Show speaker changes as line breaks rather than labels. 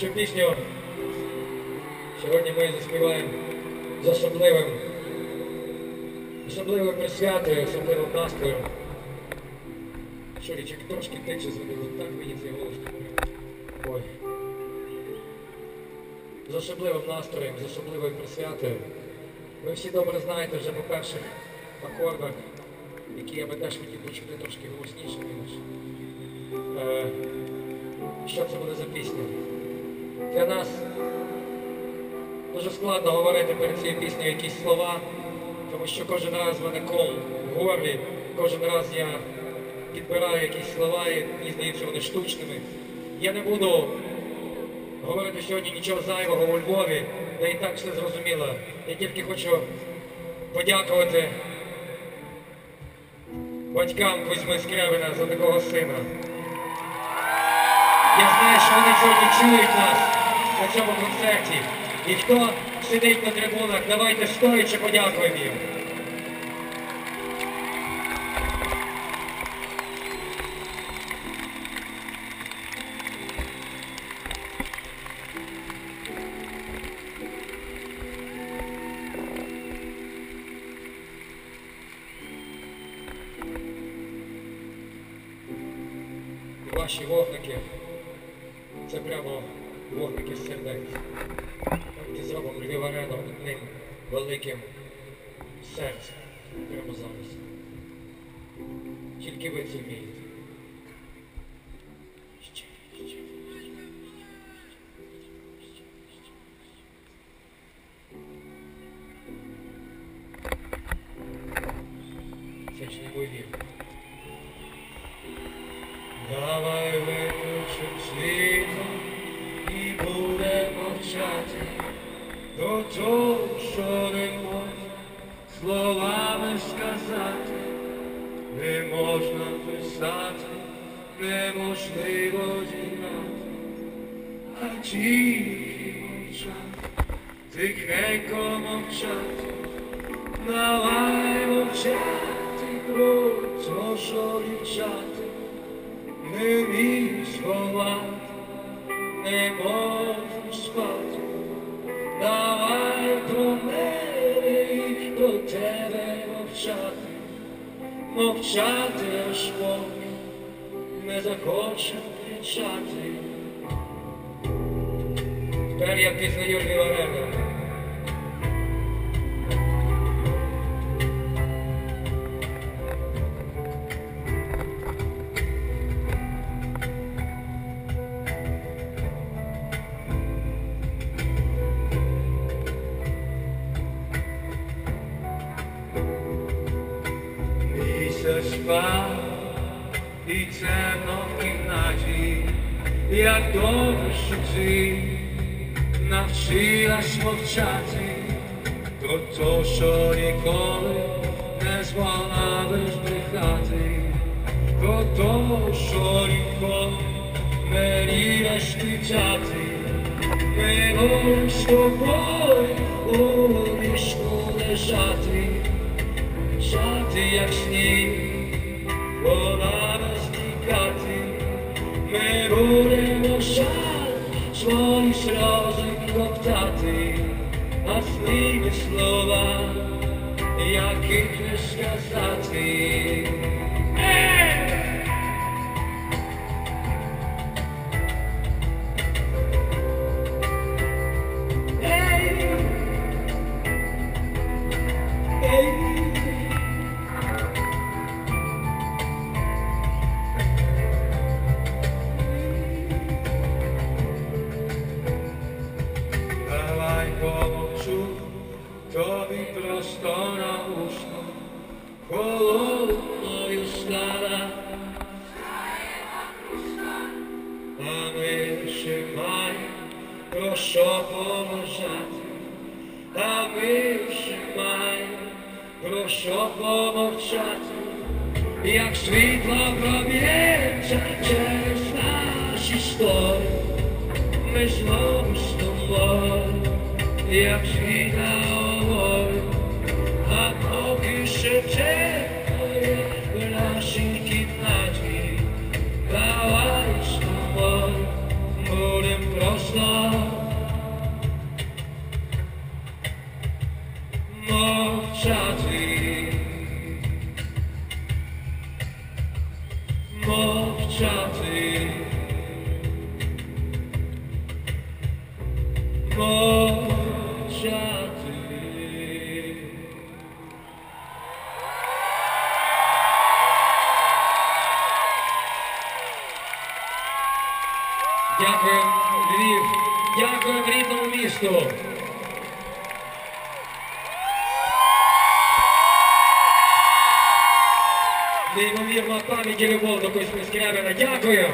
Цю пісню сьогодні ми заспіваємо з особливим, особливою присвятою, особливим настроєм. Шурічик трошки тихше зробили, так мені цей голос. Ой. З особливим настроєм, з особливою присвятою. Ви всі добре знаєте вже по перших акордах, які я би теж хотів почути трошки голосніше. Е, що це буде за пісня? Для нас дуже складно говорити перед цією піснею якісь слова, тому що кожен раз в мене кол в горлі, кожен раз я підбираю якісь слова і мені здається вони штучними. Я не буду говорити сьогодні нічого зайвого у Львові, де і так все зрозуміло. Я тільки хочу подякувати батькам Кузьми Скрябина за такого сина. Я знаю, що вони сьогодні чують нас на цьому концерті. І хто сидить на трибунах, давайте стоячи подякуємо їм. Ваші вогники, це прямо вогники сердець. Давайте зробимо Львів Арену одним великим серцем прямо зараз. Тільки ви це вмієте. Це ж неймовірно. Давай виключим світло і мовчати до того, що не можна словами сказати, не можна писати, неможливо зігнати, а тільки мовчати, тихенько мовчати, давай мовчати про то, що дівчата. Не вмієш ховати, не можеш спати. Давай про мене і про тебе мовчати, мовчати аж поки не захоче кричати. Тепер я пізнаю Львів Арену. Місяць спав і темно в кімнаті, як добре, що ти навчилась мовчати, про то, що ніколи не змогла би збрехати, про то, що ніколи не рівеш кричати, ми свої сльози коптати, а злими слова, яких не сказати. Помовчу, тобі просто на усно, холодною стала. А ми ще маємо про що помовчати, а ми ще маємо про що помовчати, як світло проб'ється jak śpinało, a koki szyczę, blaszynki pnaci, bałaliś tu mor, murem prosto. Mowczaty, mowczaty, mowczaty. Мовчати. Дякую, Львів. Рідному місту. Неймовірна пам'ять і любов до Кузьми Скрябина. Дякую.